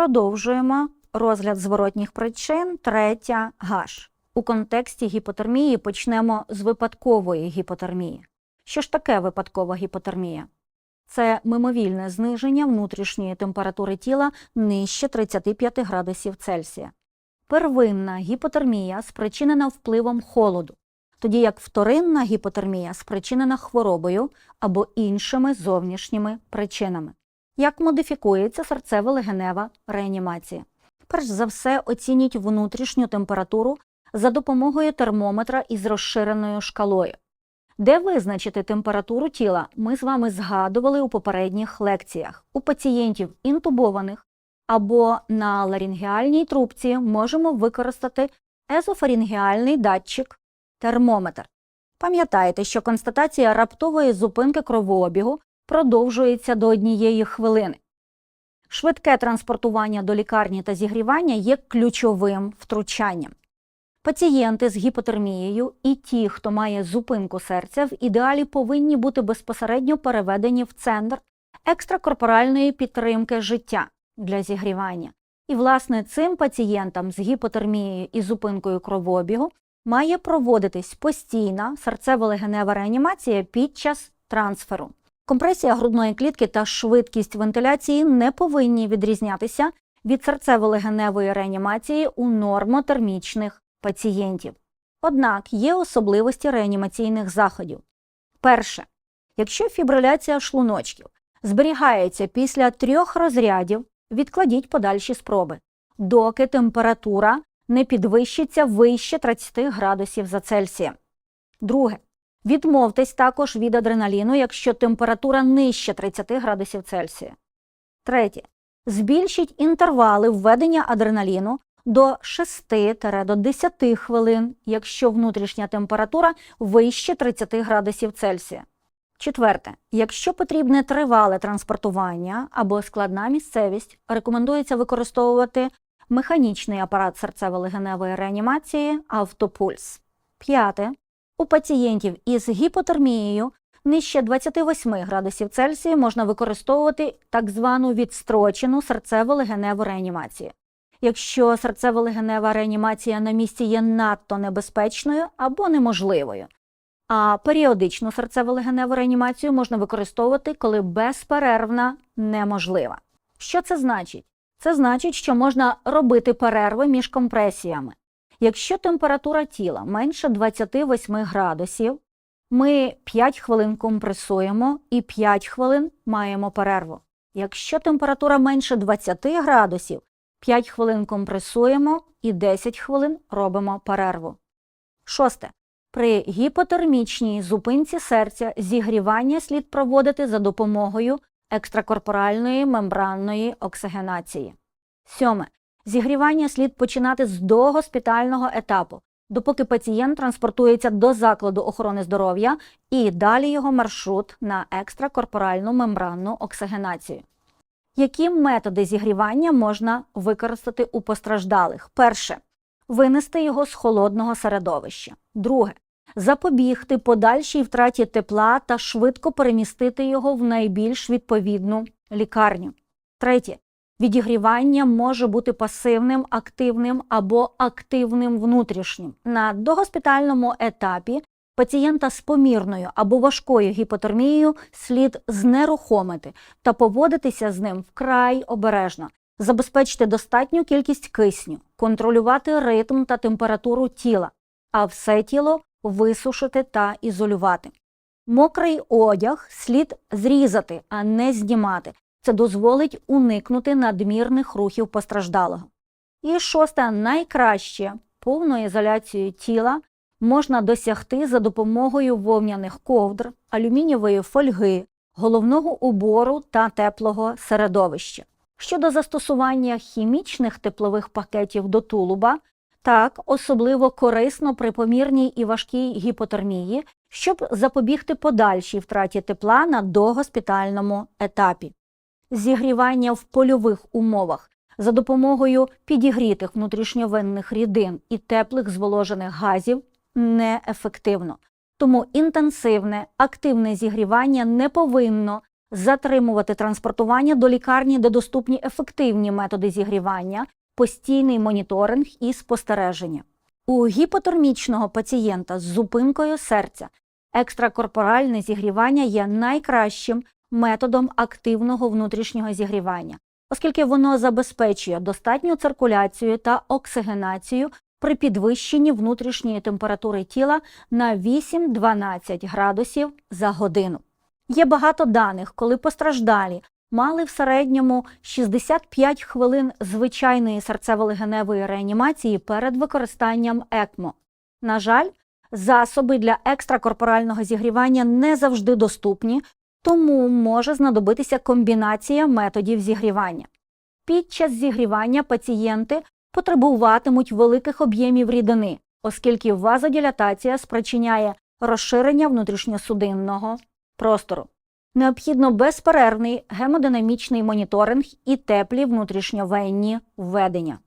Продовжуємо розгляд зворотніх причин. Третя гаш. У контексті гіпотермії почнемо з випадкової гіпотермії. Що ж таке випадкова гіпотермія? Це мимовільне зниження внутрішньої температури тіла нижче 35 градусів Цельсія. Первинна гіпотермія спричинена впливом холоду, тоді як вторинна гіпотермія спричинена хворобою або іншими зовнішніми причинами. Як модифікується серцево-легенева реанімація? Перш за все, оцініть внутрішню температуру за допомогою термометра із розширеною шкалою. Де визначити температуру тіла, ми з вами згадували у попередніх лекціях. У пацієнтів інтубованих або на ларінгеальній трубці можемо використати езофарінгеальний датчик термометр. Пам'ятайте, що констатація раптової зупинки кровообігу продовжується до однієї хвилини. Швидке транспортування до лікарні та зігрівання є ключовим втручанням. Пацієнти з гіпотермією і ті, хто має зупинку серця, в ідеалі повинні бути безпосередньо переведені в центр екстракорпоральної підтримки життя для зігрівання. І, власне, цим пацієнтам з гіпотермією і зупинкою кровообігу має проводитись постійна серцево-легенева реанімація під час трансферу. Компресія грудної клітки та швидкість вентиляції не повинні відрізнятися від серцево-легеневої реанімації у нормотермічних пацієнтів. Однак є особливості реанімаційних заходів. Перше, якщо фібриляція шлуночків зберігається після трьох розрядів, відкладіть подальші спроби, доки температура не підвищиться вище 30 градусів за Цельсієм. Друге. Відмовтесь також від адреналіну, якщо температура нижче 30 градусів Цельсія. Третє. Збільшіть інтервали введення адреналіну до 6 до 10 хвилин, якщо внутрішня температура вище 30 градусів Цельсія. Четверте. Якщо потрібне тривале транспортування або складна місцевість, рекомендується використовувати механічний апарат серцево-легеневої реанімації автопульс. П'яте. У пацієнтів із гіпотермією нижче 28 градусів Цельсія можна використовувати так звану відстрочену серцево-легеневу реанімацію. Якщо серцево-легенева реанімація на місці є надто небезпечною або неможливою, а періодичну серцево-легеневу реанімацію можна використовувати, коли безперервна неможлива. Що це значить? Це значить, що можна робити перерви між компресіями. Якщо температура тіла менше 28 градусів, ми 5 хвилин компресуємо і 5 хвилин маємо перерву. Якщо температура менше 20 градусів, 5 хвилин компресуємо і 10 хвилин робимо перерву. Шосте. При гіпотермічній зупинці серця зігрівання слід проводити за допомогою екстракорпоральної мембранної оксигенації. Сьоме. Зігрівання слід починати з догоспітального етапу, допоки пацієнт транспортується до закладу охорони здоров'я і далі його маршрут на екстракорпоральну мембранну оксигенацію. Які методи зігрівання можна використати у постраждалих? Перше винести його з холодного середовища. Друге запобігти подальшій втраті тепла та швидко перемістити його в найбільш відповідну лікарню. Третє Відігрівання може бути пасивним, активним або активним внутрішнім. На догоспітальному етапі пацієнта з помірною або важкою гіпотермією слід знерухомити та поводитися з ним вкрай обережно, забезпечити достатню кількість кисню, контролювати ритм та температуру тіла, а все тіло висушити та ізолювати. Мокрий одяг слід зрізати, а не знімати. Це дозволить уникнути надмірних рухів постраждалого. І шосте, найкраще повну ізоляцію тіла можна досягти за допомогою вовняних ковдр, алюмінієвої фольги, головного убору та теплого середовища. Щодо застосування хімічних теплових пакетів до тулуба, так особливо корисно при помірній і важкій гіпотермії, щоб запобігти подальшій втраті тепла на догоспітальному етапі зігрівання в польових умовах за допомогою підігрітих внутрішньовенних рідин і теплих зволожених газів неефективно. Тому інтенсивне, активне зігрівання не повинно затримувати транспортування до лікарні, де доступні ефективні методи зігрівання, постійний моніторинг і спостереження. У гіпотермічного пацієнта з зупинкою серця екстракорпоральне зігрівання є найкращим методом активного внутрішнього зігрівання, оскільки воно забезпечує достатню циркуляцію та оксигенацію при підвищенні внутрішньої температури тіла на 8-12 градусів за годину. Є багато даних, коли постраждалі мали в середньому 65 хвилин звичайної серцево-легеневої реанімації перед використанням ЕКМО. На жаль, засоби для екстракорпорального зігрівання не завжди доступні, тому може знадобитися комбінація методів зігрівання. Під час зігрівання пацієнти потребуватимуть великих об'ємів рідини, оскільки вазодилатація спричиняє розширення внутрішньосудинного простору. Необхідно безперервний гемодинамічний моніторинг і теплі внутрішньовенні введення.